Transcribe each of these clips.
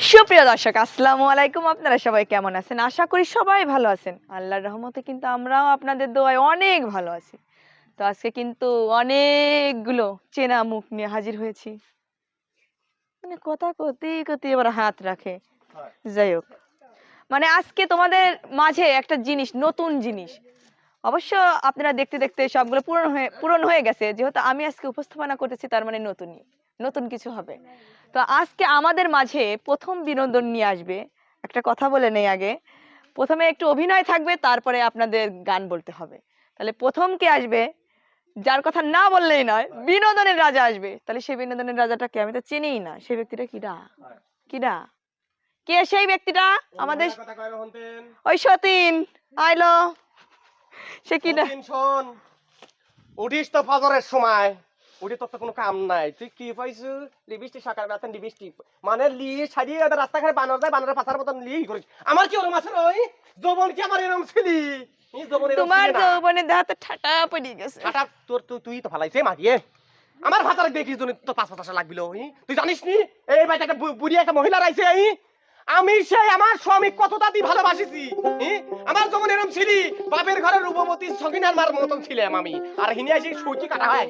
সুপ্রিয় দর্শক, আসসালামু আলাইকুম। আপনারা সবাই কেমন আছেন? আশা করি সবাই ভালো আছেন। আল্লাহর রহমতে কিন্তু আমরাও আপনাদের দোয়ায় অনেক ভালো আছি। তো আজকে কিন্তু অনেকগুলো চেনা মুখ নিয়ে হাজির হয়েছি। মানে কথা কতি কতি এবার হাত রাখে। যাই হোক। মানে আজকে তোমাদের মাঝে একটা জিনিস, নতুন জিনিস। অবশ্য আপনারা দেখতে দেখতে সবগুলো পূরণ হয়ে পূরণ হয়ে গেছে। যেহেতু আমি আজকে উপস্থাপনা করতেছি, তার মানে নতুনই। নতুন কিছু হবে। তো আজকে আমাদের মাঝে প্রথম বিনোদন নিয়ে আসবে। একটা কথা বলে নেই আগে। প্রথমে একটু অভিনয় থাকবে তারপরে আপনাদের গান বলতে হবে। তাহলে প্রথম কে আসবে? যার কথা না বললেই নয় বিনোদনের রাজা আসবে। তাহলে সেই বিনোদনের রাজাটাকে আমি তো চিনিই না। সেই ব্যক্তিটা কিডা কিডা কে সেই ব্যক্তিটা? আমাদের ওই সতীন। আইলো সে শোন উঠিস তো ফজরের সময়। তোর তো কোনো কাম নাই। তুই কি পাইছু লিপস্টিক সকাল বেলা লিপস্টিক। মানে লি ছাড়িয়ে রাস্তাঘাটে বানর যায় বানরের মতন লি করিস? আমার কি ওরম আছে ওই যৌবন কি আমার এরম ছিলি? তোমার। যৌবনে ঠাটা পড়ে গেছে। হাঁটা তোর তুই তো ফালাইছে মারিয়ে আমার ভাতারে দেখিস তো পাঁচ পাঁচটা লাগবিল তুই জানিস নি? এই বাড়িতে একটা বুড়ি একটা মহিলা রাইছে এই আমি সেই আমার স্বামী কতটা দি ভালোবাসিছি আমার যেমন এরম ছিলি বাপের ঘরের রূপবতী সঙ্গিনার মার মতন ছিলাম আমি আর হিনি আসি সুইটি কাটা হয়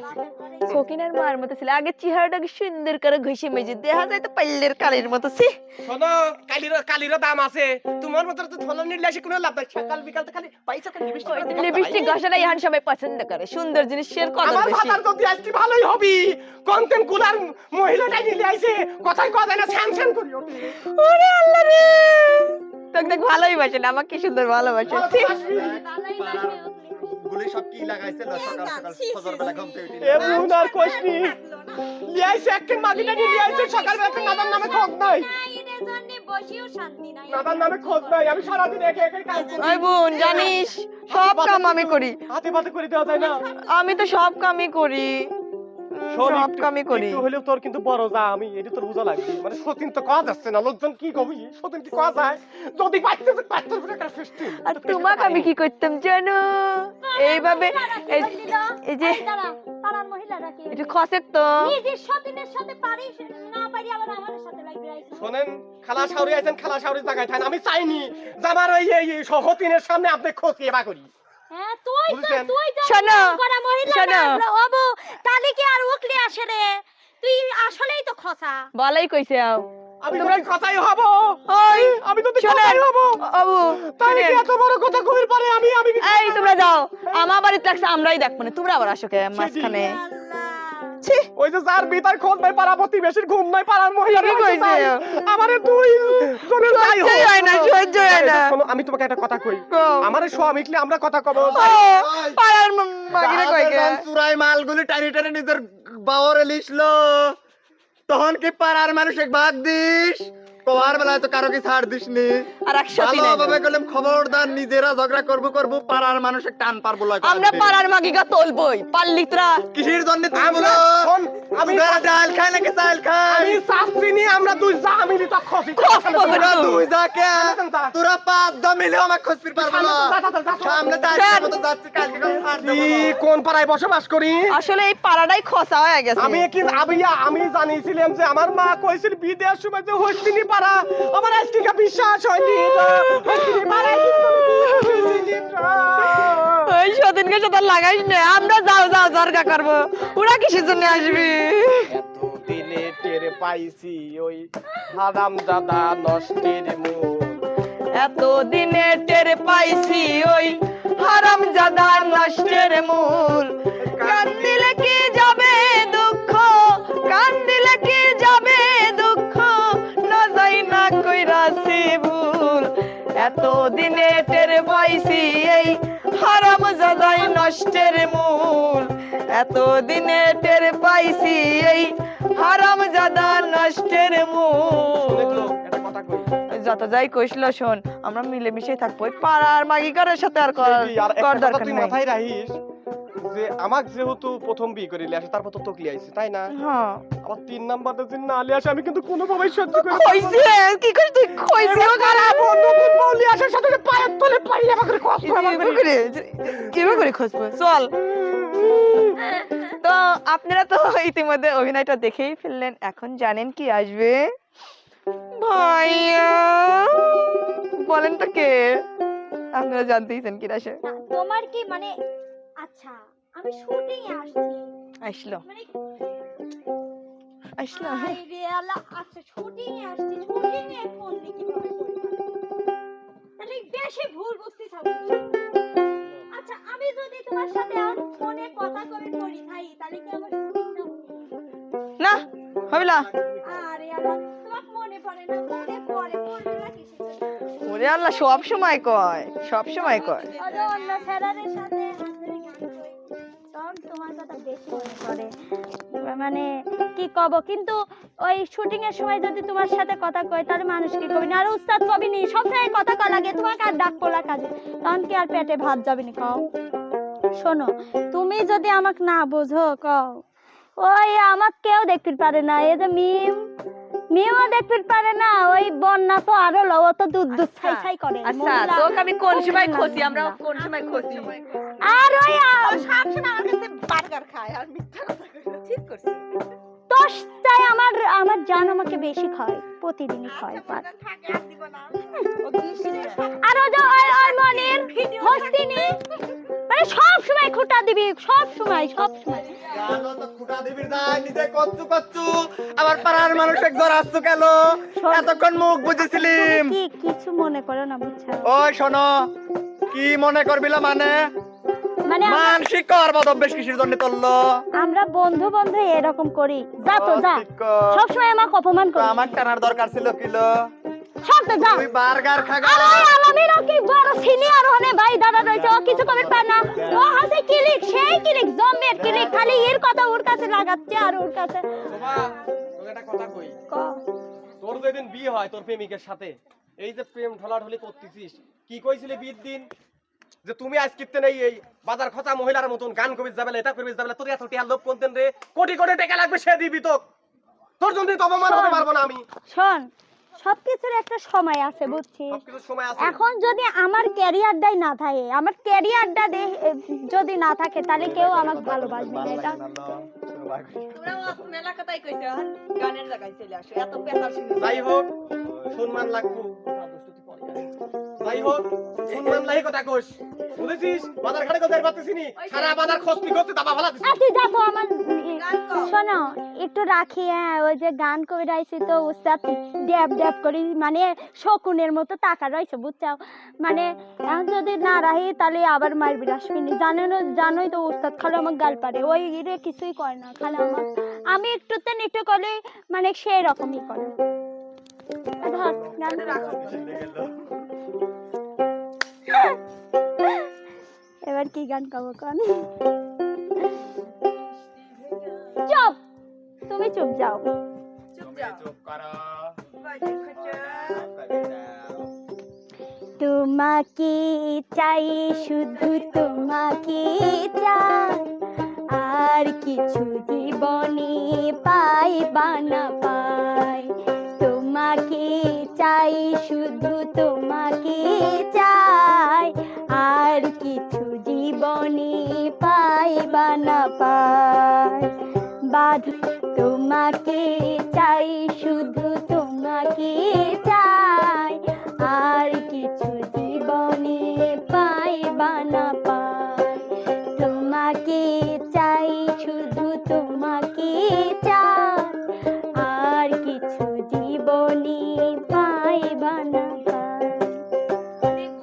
সকিনার মার মতো ছিল আগে চেহারাটাকে সুন্দর করে ঘষে মেজে দেখা যায় তো পাল্লের কালের মতো সি শোনো কালির কালিরও দাম আছে তোমার মতো তো ধলন নিলে আসি কোনো লাভ নাই সকাল বিকাল তো খালি পয়সা লিপস্টিক লিপস্টিক ঘষাটা ইহান সবাই পছন্দ করে সুন্দর জিনিসের আমার ভাতার যদি আজকে ভালোই হবি? কন্টেন্ট কুলার মহিলাটাই নিলে আইছে কথাই কথা না স্যান করি ওরে আল্লাহ রে। তোকে দেখ ভালোই বাসে না আমাকে সুন্দর ভালোবাসে। গুলি সব কি লাগাইছে? সকাল সকাল ফজর বেলা ঘুম থেকে উঠে এ বোন আর কইসনি লিয়াইছে একটা মাগিনা নিয়ে লিয়াইছে সকাল বেলা নাদার নামে খোঁজ নাই। নাদার নামে খোঁজ নাই আমি সারাদিন একে একে কাজ করি। ওই বোন জানিস সব কাম আমি করি। হাতে পাতে করে দেওয়া যায় না। আমি তো সব কামই করি। সব কামই করি। একটু হলেও তোর কিন্তু বড় যা আমি এটা তোর বোঝা লাগবে। মানে সতীন তো কাজ আসছে না লোকজন কি কবি? সতীন কি কাজ যদি পাইতে পাইতে একটা ফেস্টিভ আর তোমাকে আমি কি করতাম জানো? এইভাবে এই এই যে পাড়ার মহিলারা কি? একটু খসেক তো। নিজের সতীনের সাথে পারিস না পারি আবার আমাদের সাথে লাগবে শোনেন খালা সাউরি আছেন খালা সাউরি জায়গায় থাকেন আমি চাইনি যে আমার ওই সহতিনের সামনে আপনি খোঁজ এবার করি। হ্যাঁ তুই তো বুঝছেন? তুই তো শোনো, শোনো। না তাহলে কি আর উকলি আসে রে? তুই আসলেই তো খসা। বলাই কইছে আমি তোমরা কথাই হব ওই আমি তো কথাই হব আবু তাহলে কি এত বড় কথা কইর পারে আমি আমি এই তোমরা যাও। আমার বাড়িতে লাগছে আমরাই দেখব না। তোমরা আবার আসো কে মাঝখানে? ছি ওই যে যার বিতার খোঁজ নাই পাড়া প্রতিবেশীর ঘুম নাই পাড়ার মহিলা কি কইছে? আমারে দুই জনের যাই। হয় না, সহ্য হয় না। শোনো, আমি তোমাকে একটা কথা কই। আমারে আমারে স্বামীকলে আমরা কথা কব। পারার পাড়ার মাগিরে কই গে চুরাই মালগুলি টানি টানি নিজের বাওরে লিসলো তখন কি পারার মানুষ এক ভাগ দিস? কোয়ার বেলায় তো কারও কি ছাড় দিস নি আর এক সতী নাই। ভালোভাবে করলাম খবরদার নিজেরা ঝগড়া করব করব পাড়ার মানুষ এক টান পারব লয় আমরা পাড়ার মাগিগা তোলবই পারলি তোরা কিসের জন্য বলো শোন, আমি আমি ডাল খাই নাকি চাল খাই আমি শাস্তি নিয়ে আমরা দুই যা মিলি তো খসি। খস তোরা না। দুই যা কে? তোরা পাঁচ দা মিলে আমার খসপির পারব না। সামনে তার মতো যাচ্ছি কালকে ছাড় দেবো কোন পাড়ায় বসবাস করি? আসলে এই পাড়াটাই খসা হয়ে গেছে। আমি কি আমি আমি জানিয়েছিলাম যে আমার মা কইছিল বিদেশ সময় যে হস্তিনি পাড়া। আমার আজকে কা বিশ্বাস হয়নি। ওই সদিনকে সাথে লাগাইস না। আমরা যাও যাও করব। ওরা কিসের জন্য আসবি? এতদিনে টের পাইছি ওই হারাম দাদা নষ্টের মূল এত দিনে টের পাইছি ওই হারাম জাদা নষ্টের মূল কান দিলে কি যাবে দুঃখ? কান না কইরাছি ভুল এত দিনে টের পাইছি এই হারাম জাদাই নষ্টের মূল। এত দিনে টের পাইছি এই হারাম জাদা নষ্টের মূল। যত যাই কইছিল শোন আমরা মিলেমিশে থাকব। পাড়ার মাগিকারের সাথে আর কর দরকার নাই। মাথায় রাখিস যে আমাক যেহেতু প্রথম বিয়ে করে লিয়ে আসে তারপর তো তোকে আইছে তাই না? হ্যাঁ। আবার তিন নাম্বারটা যদি না লিয়ে আসে আমি কিন্তু কোনোভাবেই সহ্য করে কইছে কি কইছিস তুই? কইছিস এবার খারাপ। নতুন বউ লিয়ে আসার সাথে পায়ের তলে পাইলে আমাকে কষ্ট আমার করে। কীভাবে করে খুঁজবো চল। তো আপনারা তো ইতিমধ্যে অভিনয়টা দেখেই ফেললেন এখন জানেন কি আসবে? ভাইয়া বলেন তো কে? আপনারা জানতেইছেন কিরা সে? না, তোমার কি মানে আচ্ছা। আমি শুটিং এ আসছি। আসলো। মানে আসলো। আই রে আল্লাহ, আচ্ছা শুটিং এ আসছি শুটিং এ ফোন দিয়ে কীভাবে? তাহলে বেশি ভুল বুঝতেছ আচ্ছা আমি যদি তোমার সাথে আর ফোনে কথা কবে করি ভাই তাহলে কি আমার না হবে না। আরে আল্লাহ তোমার মনে পড়ে না? মনে পড়ে পড়বে না ওরে আল্লাহ সব সময় কয় সব সময় কয়। আরে ফেরারের সাথে বেশি মনে কি কব? কিন্তু ওই শুটিং এর সময় যদি তোমার সাথে কথা কয়, তাহলে মানুষ কি কবি? না, আর উস্তাদ কবি নি সবসময় কথা কয় লাগে, তোমাকে আর ডাক পোলা কাজে। তখন কি আর পেটে ভাত যাবে না কও? শোনো, তুমি যদি আমাকে না বোঝো কও, ওই আমাকে কেউ দেখতে পারে না। এই যে মিম মিমও দেখতে পারে না ওই বন্যা তো আরও লও তো দুধ দুধ ছাই ছাই করে। আচ্ছা তোকে আমি কোন সময় খসি আমরা কোন সময় খসি আর ওই সব সময় আমার কাছে বার্গার খায় আর মিথ্যা কথা ঠিক করছে। দশ চাই আমার আমার জান আমাকে বেশি খায় প্রতিদিনই খায় পার থাকে আর ও যে ওই ওই মনির হস্তিনি মানে সব সময় খুঁটা দিবি সব সময় সব সময়। জানো তো খুঁটা দিবির দায় নিজে কচ্ছু কচ্ছু। আবার পাড়ার মানুষ এক জ্বর আসছো কেন? এতক্ষণ মুখ বুঝেছিলিম। কি কিছু মনে করো না বুঝছ? ওই শোনো কি মনে করবিলা মানে? মানে মানসিক কর অভ্যেস কিসের জন্য তোললো? আমরা বন্ধু বন্ধু এরকম করি। যা তো যা। কর। সবসময় আমাকে অপমান তো আমার টানার দরকার ছিল কিলো? সব যা। তুই বার্গার খাগা আর আলমিরও কি বড় সিনিয়র হনে? ভাই দাদা রয়েছে। ও কিছু কবে পায় না। ও হাসে কিলিক সেই কিলিক জম্বের কিলিক খালি এর কথা ওর কাছে লাগাচ্ছে আর ওর কাছে। তোকে একটা কথা কই? ক? তোর যেদিন বিয়ে হয় তোর প্রেমিকের সাথে এই যে প্রেম ঢলাঢলি করতেছিস কি কইছিলি বিয়ের দিন? যে তুমি আজ কিনতে নেই এই বাজার খচা মহিলার মতন গান কবি যাবে এটা করবি যাবে তোর এত টিয়ার লোক কোনতেন রে? কোটি কোটি টাকা লাগবে সে দিবি তো। তোর জন্য তো অপমান হতে পারব না আমি। শোন সবকিছুর একটা সময় আছে বুঝছিস? আছে। এখন যদি আমার ক্যারিয়ারটাই না থাকে আমার ক্যারিয়ারটা যদি না থাকে তাহলে কেউ আমাকে ভালোবাসবে না এটা যাই হোক সম্মান লাগবো। যাই হোক সম্মান লাগি কথা কোস। বুঝেছিস? বাজার ঘাটে কোথায় পাচ্ছিস নি সারা বাজার খসপি করতে দাবা ভালা দিছিস। তুই যা তো আমার শোনো একটু রাখি হ্যাঁ ওই যে গান করে রাইছি তো উস্তাদ ড্যাব ড্যাব করি মানে শকুনের মতো টাকা রয়েছে বুঝছাও? মানে এখন যদি না রাখি তাহলে আবার মারবি রাসমিনি জানো না জানোই তো উস্তাদ খালি আমার গাল পারে। ওই রে কিছুই করে না খালি আমার। আমি একটুতে একটু করলে মানে সেই রকমই করে। ধর গান এবার কি গান গাবো কন? চুপ! তুমি চুপ যাও। তোমাকে চাই শুধু তোমাকে চাই। আর কিছু জীবনে পাই বা না পাই। তোমাকে চাই শুধু তোমাকে চাই। জীবনে পাইবা বানা পাই? বাধ তোমাকে চাই শুধু তোমাকে চাই। আর কিছু